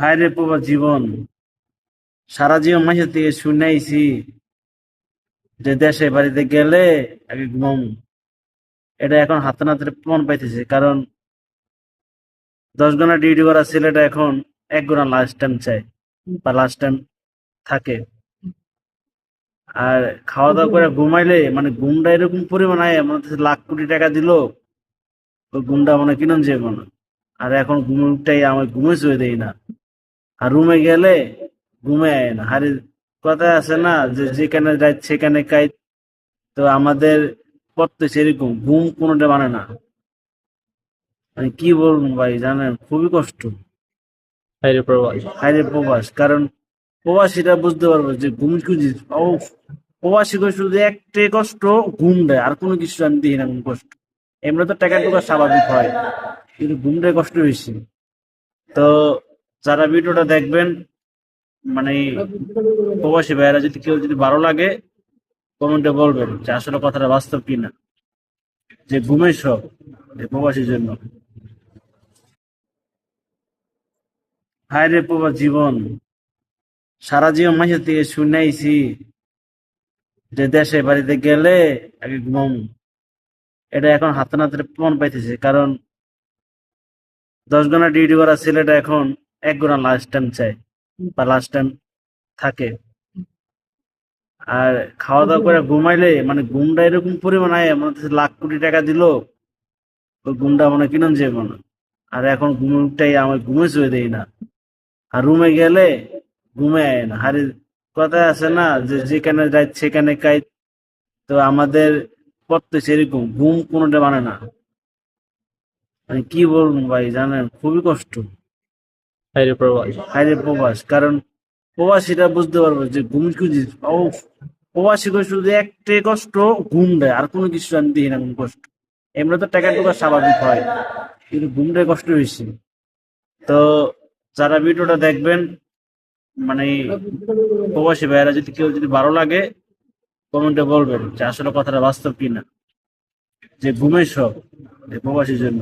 হায় রে জীবন। সারা জীবন মাসের থেকে শুনেছি যে দেশে বাড়িতে গেলে আগে ঘুমাম এটা এখন হাতে নাতে প্রমাণ পাইতেছে, কারণ দশ ঘণ্টা ডিউটি করা ছেলেটা এখন এক ঘণ্টা লাস্ট টাইম চায়, বা লাস্ট টাইম থাকে। আর খাওয়া দাওয়া করে ঘুমাইলে মানে ঘুমটা এরকম পরিমাণ আয়, মনে হচ্ছে লাখ কোটি টাকা দিল, ওই ঘুমটা মানে কিনন যাবে না আর এখন ঘুমটাই আমার ঘুমে শুয়ে দেই না। আর রুমে গেলে ঘুমে আয় না। আর কথা আছে না যে যেখানে যাই সেখানে কাই তো আমাদের পড়তে সেরকম ঘুম কোনোটা মানে না। মানে কি বলব ভাই জানেন? খুবই কষ্ট। হাইরে প্রবাস হাইরে প্রবাস কারণ প্রবাসীরা বুঝতে পারবে যে ঘুম খুঁজি ও প্রবাসী করে শুধু একটাই কষ্ট ঘুম দেয়। আর কোনো কিছু আমি দিই না কোনো কষ্ট। এমনি তো টাকা টুকা স্বাভাবিক হয়। কিন্তু ঘুমটাই কষ্ট বেশি। তো যারা ভিডিওটা দেখবেন মানে প্রবাসী ভাইয়েরা যদি কেউ যদি ভালো লাগে, কমেন্টে বলবেন যে আসলে কথাটা বাস্তব কিনা, যে ঘুমের এই প্রবাসীর জন্য। হায় রে প্রবাস জীবন, সারা জীবন মাসের থেকে শুনেছি যে দেশে বাড়িতে গেলে আগে ঘুমাম। এটা এখন হাতে নাতে প্রমাণ পাইতেছে, কারণ দশ ঘণ্টা ডিউটি করা ছেলেটা এখন এক ঘণ্টা লাস্ট টাইম চায় বা লাস্ট টাইম থাকে। আর খাওয়া দাওয়া করে ঘুমাইলে মানে ঘুমটা এরকম পরিমাণ আয়, মনে হচ্ছে লাখ কোটি টাকা দিল, ওই ঘুমটা মানে কিনন যাবে না আর এখন ঘুমটাই আমার ঘুমে শুয়ে দেই না। আর রুমে গেলে ঘুমে আয় না। আর কথা আছে না যে যেখানে যাই সেখানে কাই তো আমাদের পড়তে সেরকম, ঘুম কোনোটা মানে না। মানে কি বলব ভাই, জানেন? খুবই কষ্ট। হাইরে প্রবাস। হাইরে প্রবাস, কারণ প্রবাসীরা বুঝতে পারবে যে ঘুম খুঁজি প্রবাসী শুধু একটাই কষ্ট, ঘুম দেয়, আর কোনো কিছু আমি দিই না কোনো কষ্ট। এমনি তো টাকা টুকা স্বাভাবিক হয়, কিন্তু ঘুমটাই কষ্ট বেশি। তো যারা ভিডিওটা দেখবেন মানে প্রবাসী ভাইয়েরা, যদি কেউ যদি ভালো লাগে, কমেন্টে বলবেন যে আসলে কথাটা বাস্তব কিনা, যে ঘুমের সব প্রবাসীর জন্য।